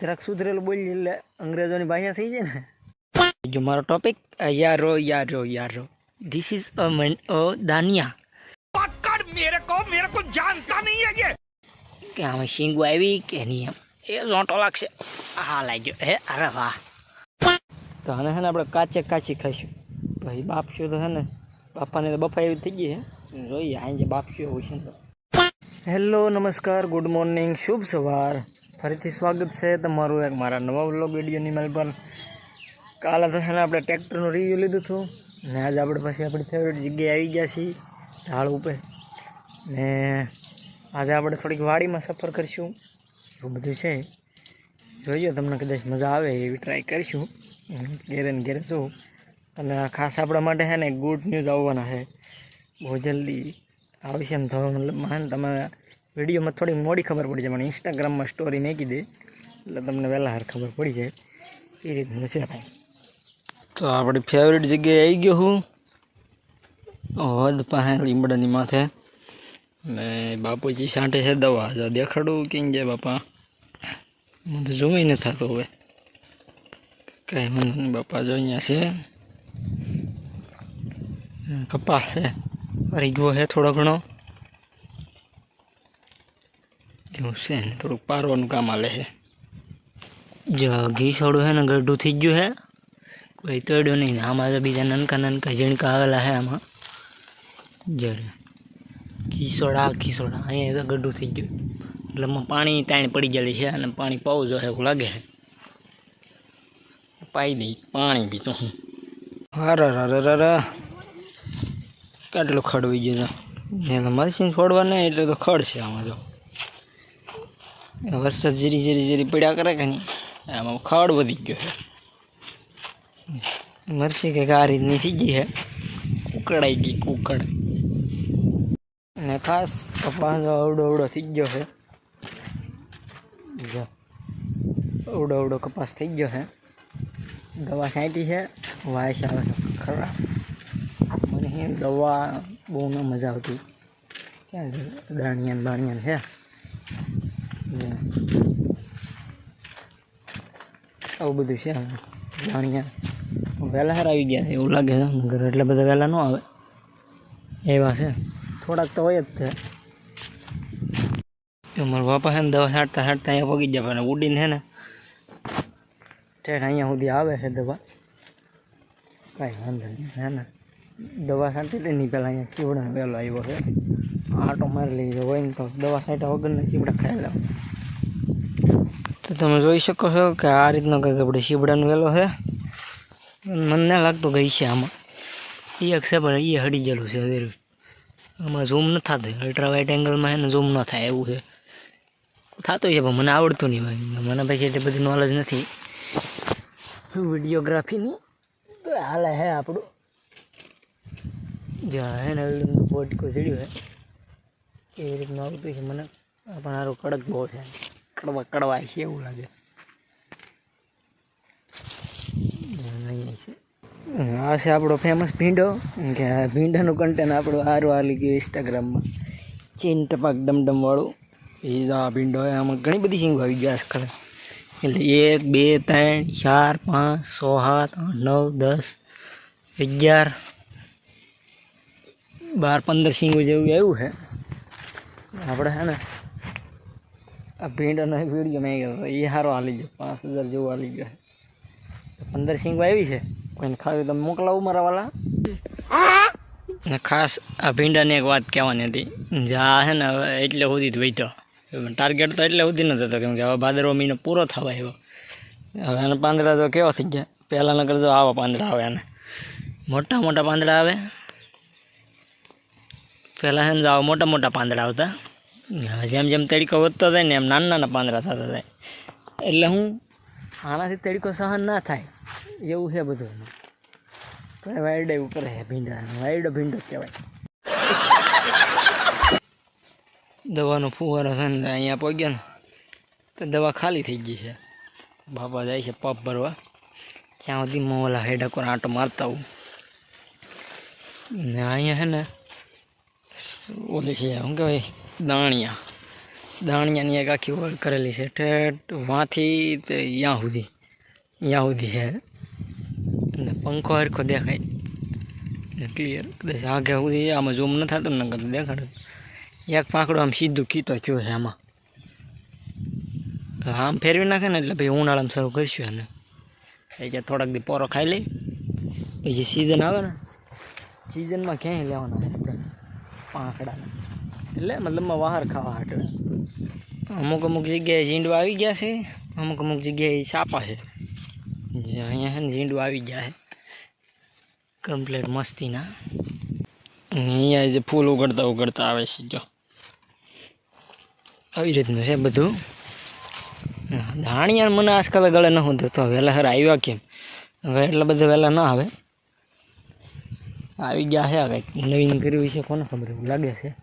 सरक सुधरेल बोल अंग्रेज़ों की भाषा सही है जो मारो टॉपिक यारो यारो यारो दिस इज़ अ मैन ओ दानिया पकड़ मेरे को मेरे को जानता नहीं है ये क्या हम सिंगू आईवी के नहीं हम ए जोंटो लाग से हाल है जो ए अरे वाह तो हने हने अपना काचे काची खाइश भाई बाप शो तो हने पापा ने तो बफाई भी थी है रोई आए बाप शो हो हेलो नमस्कार गुड मॉर्निंग शुभ सवार ફરીથી સ્વાગત છે તમારું એક મારા નવા વ્લોગ વિડીયોની મેલ પર. કાલે છે ને આપણે ટ્રેક્ટરનું રિવ્યૂ લીધું હતું. ને આજે આપણે પછી આપણી ફેવરેટ જગ્યાએ આવી ગયા છીએ ઢાળ ઉપર. ને આજે આપણે થોડીક વાડીમાં સફર કરીશું. એવું બધું છે. જોઈએ તમને કદાચ મજા આવે એવી ટ્રાય કરીશું. ઘેરે ને ઘેરે શું. અને ખાસ આપણા માટે છે ને ગુડ ન્યૂઝ આવવાના છે. બહુ જલ્દી આવશે એમ તો. મતલબ માન તમે વિડીયોમાં થોડી મોડી ખબર પડી જાય, પણ ઇન્સ્ટાગ્રામમાં સ્ટોરી નાખી દે, એટલે તમને વહેલા હાર ખબર પડી જાય. એ રીતનું છે ભાઈ. તો આપણી ફેવરેટ જગ્યાએ આવી ગયો હું. હદ પાસે લીમડાની માથે. ને બાપુજી સાંટે છે દવા. જો દેખાડું કેમ જાય બાપા? મને તો જોઈ ન થતું હવે કાંઈ વાંધો નહીં બાપા, જો અહીંયા છે. કપાસ છે. રીગવો છે થોડો ઘણો. એવું છે ને થોડુંક પારવાનું કામ આલે છે. જો ઘી છોડું છે ને ગઢું થઈ ગયું છે કોઈ તોડ્યું નહીં ને આમાં તો બીજા નાનકા નાનકા ઝીણકા આવેલા છે આમાં. જરે ખીસોડા ખીસોડા અહીંયા તો ગઢું થઈ ગયું. એટલે એમાં પાણી તાણ પડી ગયેલી છે અને પાણી પાવું જોઈએ એવું લાગે છે. પાઈ દઈ પાણી બીજું હું. હારા રા રા રા કેટલું ખડવી ગયું તો? ને મશીન છોડવા નહીં એટલે તો ખડ છે આમાં તો. વરસાદ જીરી ઝીરી ઝીરી પડ્યા કરે કે નહીં? આમાં ખડ વધી ગયો છે. મરસી કે આ રીતની થઈ ગઈ છે. કુકડાઈ ગઈ કુકડ. અને ખાસ કપાસ અવડો અવડો થઈ ગયો છે. અવડો અવડો કપાસ થઈ ગયો છે. દવા છાંટી છે, વાયસ આવે છે. ખરા. મને દવા બહુ ન મજા આવતી. ક્યાં દાણિયાન, બાણિયાન છે. આવું બધું છે. જાણ્યા વહેલા હાર આવી ગયા છે, એવું લાગે છે. ઘર એટલે બધા વહેલા ન આવે. એવા છે. થોડાક તો હોય જ છે. મારા બાપા છે ને દવા છાંટતા છાંટતા અહીંયા પગી જાય પણ ઉડીને છે ને, ઠેઠ અહીંયા સુધી આવે છે દવા. કાંઈ વાંધો નહીં હે ને. દવા છાંટી નહીં પહેલાં અહીંયા ચીવડા વહેલો આવ્યો છે. આટો મારી લઈ હોય ને તો દવા છાંટ્યા વગરના ચીવડા ખાઈ લેવા તો તમે જોઈ શકો છો કે આ રીતનો કંઈક આપણે શીબડાનો વેલો છે. મને લાગતું ગઈ છે આમાં. એ એક છે પણ એ હડી ગયેલું છે અધેરું આમાં ઝૂમ ન થતું અલ્ટ્રાવાઇટ એંગલમાં એને ઝૂમ ન થાય એવું છે. થતું છે પણ મને આવડતું નહીં ભાઈ. મને પછી એટલી બધી નોલેજ નથી. વિડીયોગ્રાફીની હાલે હે આપણું. જ્યાં હે ને પોટકો ચડ્યું હે. એવી રીતનું આવતું છે મને પણ સારું કડક બહુ છે. કડવા કડવાય છે એવું લાગે. આ છે આપણો ફેમસ ભીંડો. કે ભીંડાનું કન્ટેન્ટ આપણું સારું હાલી ગયું ઇન્સ્ટાગ્રામમાં ચીન ટપાક ડમડમવાળું એ જ આ ભીંડો આમાં ઘણી બધી સિંગો આવી ગયા આજકાલ એટલે એક, બે, ત્રણ, ચાર, પાંચ, છ, સાત, આઠ, નવ, દસ, અગિયાર, બાર, પંદર સિંગો જેવું આવ્યું છે. આપણે છે ને, આ ભીંડનો એક વીડિયો મેં ગયો એ સારો હાલી ગયો, પાંચ હજાર જેવું હાલી ગયો. પંદર સિંગો આવી છે. કોઈને ખાવી તમે મોકલાવું મારા વાલા. ને ખાસ આ ભીંડાની એક વાત કહેવાની હતી. જે છે ને હવે એટલે સુધી જ વહીતો ટાર્ગેટ તો એટલે સુધી નતો કેમ કે હવે ભાદરવો મહિનો પૂરો થવા આવ્યો. હવે એના પાંદડા તો કેવા થઈ ગયા? પહેલાં નગર જો આવા પાંદડા આવે એને. મોટા મોટા પાંદડા આવે. પહેલાં છે ને આવા મોટા મોટા પાંદડા આવતા. જેમ જેમ તડકો વધતો જાય ને એમ નાના નાના પાંદડા થતા જાય. એટલે હું આનાથી તડકો સહન ના થાય. એવું છે બધું. એ વાયરડે કરે છે ભીંડા વાયરડો ભીંડો કહેવાય. દવાનો ફુવારો છે ને અહીંયા પગ્યો ને, તો દવા ખાલી થઈ ગઈ છે. બાપા જાય છે પપ ભરવા. ત્યાં સુધી મોલા હેડકોર આંટો મારતા હું ને અહીંયા છે ને ઓલી છે, શું કહેવાય? દાણિયા. દાણિયાની એક આખી ઓળ કરેલી છે. ઠેઠ વાંથી તે ત્યાં સુધી. ત્યાં સુધી છે. અને પંખો હરખો દેખાય. ક્લિયર કદાચ આગે સુધી આમાં ઝૂમ ન થતું ને કદાચ દેખાડે. એક પાંખડો આમ સીધું કીતો થયો છે આમાં. આમ ફેરવી નાખે ને એટલે ભાઈ ઉનાળામાં શરૂ કરીશું એને. એ જે થોડાક દી પોરો ખાઈ લઈ. પછી સિઝન આવે ને. સિઝનમાં ક્યાંય લેવાના આપણે. પાંખડાને એટલે મતલબમાં બહાર ખાવા હાટવે અમુક અમુક જગ્યાએ ઝીંડવા આવી ગયા છે, અમુક અમુક જગ્યાએ સાપા છે. જે અહીંયા છે ને ઝીંડવા આવી ગયા છે. કમ્પ્લેટ મસ્તીના. અહીંયા જે ફૂલ ઉગડતા ઉગડતા આવે છે, જો. આવી રીતનું છે બધું. ધાણિયા મને આજકાલ ગળે ન હોતો તો વહેલા સર આવ્યા કેમ? હવે એટલા બધા વહેલા ના આવે. આવી ગયા છે કંઈક. નવીન કર્યું છે, કોને ખબર એવું લાગે છે?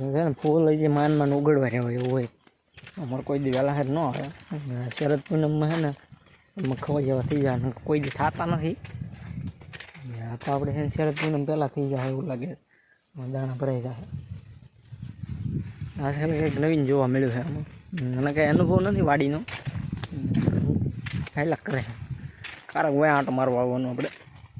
ને, ફૂલ હજી માન માન ઉગડવા રહેવા એવું હોય. અમારે કોઈ દી વહેલા ન આવે. શરદ પૂનમમાં છે ને એમાં ખવા જેવા થઈ જાય કોઈ દી થતા નથી. આ તો આપણે છે ને શરદ પૂનમ પહેલાં થઈ જાય એવું લાગે દાણા ભરાઈ જાય આ છે ને કંઈક નવીન જોવા મળ્યું છે આમાં. મને કંઈ અનુભવ નથી વાડીનો. ખાયલા કરે કારક હોય આંટો મારવા આવવાનો આપણે.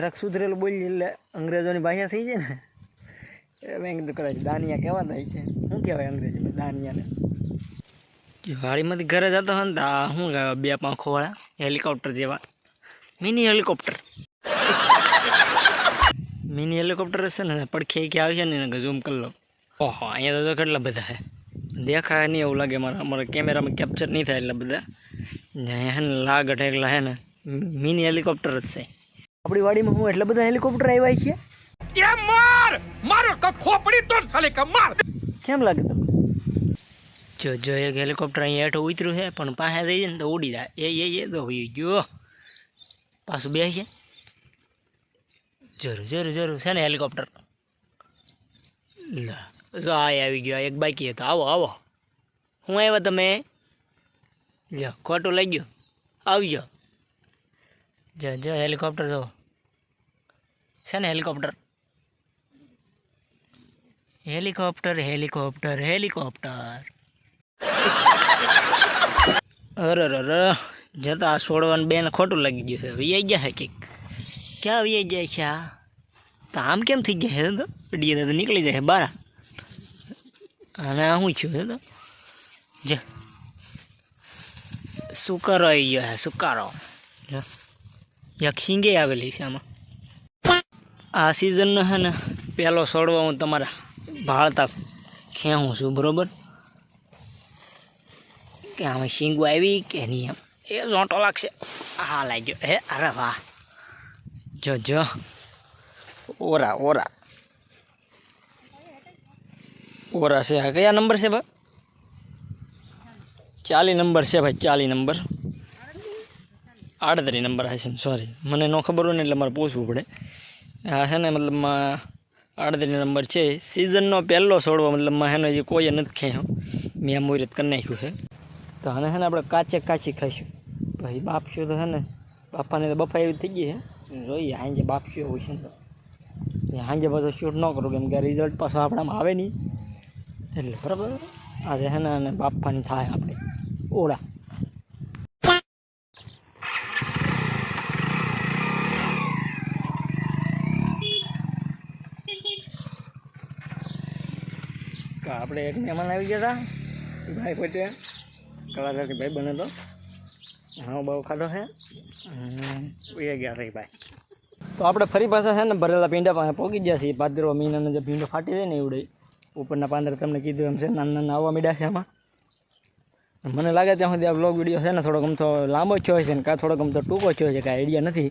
જરાક સુધરેલું બોલી એટલે અંગ્રેજોની ભાષા થઈ જાય ને એ મેં કીધું કદાચ દાનિયા કહેવા થાય છે શું કહેવાય અંગ્રેજીમાં દાનિયાને? વાડીમાંથી ઘરે જતો હોય ને તો શું કહેવાય, બે પાંખોવાળા હેલિકોપ્ટર જેવા. Mini helicopter. મિની હેલિકોપ્ટર છે ને, પડખે કે આવશે ને, એને ઝૂમ કરી લો. ઓહો, અહીંયા તો કેટલા બધા છે દેખાય નહીં એવું લાગે મારા, અમારા કેમેરામાં કેપ્ચર નહીં થાય એટલા બધા. અહીંયા છે ને લાગટ એકલા છે ને મિની હેલિકોપ્ટર જ છે. આપણી વાડીમાં હું એટલા બધા હેલિકોપ્ટર આવ્યા છે? એ માર! મારો ક ખોપડી તોડ સાલે ક માર! કેમ લાગે તમને? જો જો એક હેલિકોપ્ટર અહીંયા હેઠો ઉતર્યું છે પણ પાસે જઈ ને તો ઉડી જાય. એ એ એ તો હોય. ગયો પાછું બે છે જરૂર જરૂર જરૂર. છે ને હેલિકોપ્ટર લા જો આ આવી ગયો એક બાકી હતો. આવો આવો. હું આવ્યા તમે? લ્યો ખોટું લાગ્યું. આવજો. જો જો, હેલિકોપ્ટર જો. છે ને હેલિકોપ્ટર? Helicopter helicopter helicopter. અરે અરે જતા છોડવાનું બેન ખોટું લાગી ગયું છે. વીઆઈ ગયા છે કંઈક? ક્યાં વીઆઈ જાય છે આ? તો આમ કેમ થઈ ગયા છે તો? પડીએ તો નીકળી જાય છે બાર અને હું છે તો? જ. સુકારો આવી ગયો છે, સુકારો. જો. એક શીંગે આવેલી છે આમાં. આ સિઝનનો છે ને પહેલો છોડવા હું તમારા ભાળતા ખેવું છું, બરોબર? કે આમાં શીંગું આવી કે નહીં એમ? એ ઝોંટો લાગશે. હા લાગ્યો હે, અરે વાહ. જો જો. ઓરા ઓરા. ઓરા છે આ. કયા નંબર છે ભાઈ? ચાલી નંબર છે ભાઈ, ચાલી નંબર. આડત્રીસ નંબર હશે સોરી મને ન ખબર હોય ને એટલે મારે પૂછવું પડે. આ છે ને મતલબમાં આડત્રીસ નંબર છે. સિઝનનો પહેલો છોડવો મતલબમાં એનો જે કોઈએ નથી ખાયો. મેં આ મુહૂર્ત કરી નાખ્યું છે. તો આને છે ને, આપણે કાચે કાચી ખાઈશું. ભાઈ, બાપશું તો છે ને, બાપાને તો બફા એવી થઈ ગઈ છે જોઈએ સાંજે બાપશું હોય છે ને તો. સાંજે બધું શૂટ ન કરું, કેમ કે રિઝલ્ટ પાછો આપણામાં આવે નહીં. એટલે બરાબર. આજે છે ને બાપાની થાય આપણે. ઓળા. આપણે એક મહેમાન આવી ગયા હતા ભાઈ પોતે કલાકારથી ભાઈ બને તો. હા બહુ ખાધો છે. એ ગયા છે ભાઈ. તો આપણે ફરી પાછા છે ને ભરેલા પીંડા પાસે પહોંચી ગયા છીએ. ભાદરવા મહિનાનો જે પીંડો ફાટી જાય ને એવડે ઉપરના પાંદર તમને કીધું એમ છે, નાના નાના આવવા મીડા છે આમાં. મને લાગે ત્યાં સુધી આ બ્લોગ વીડિયો છે ને થોડોક આમ તો લાંબો થયો છે ને કાં થોડોક આમ તો ટૂંકો થયો છે કાંઈ આઈડિયા નથી.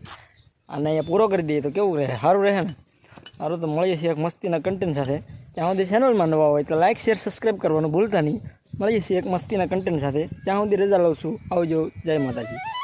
અને અહીંયા પૂરો કરી દઈએ તો કેવું રહે? સારું રહે ને? સારું તો મળીએ છીએ એક મસ્તીના કન્ટેન્ટ સાથે. ત્યાં સુધી ચેનલમાં નવા હોય તો લાઇક શેર સબસ્ક્રાઈબ કરવાનું ભૂલતા નહીં. મળીએ છીએ એક મસ્તીના કન્ટેન્ટ સાથે. ત્યાં સુધી રજા લઉં છું. આવજો. જય માતાજી.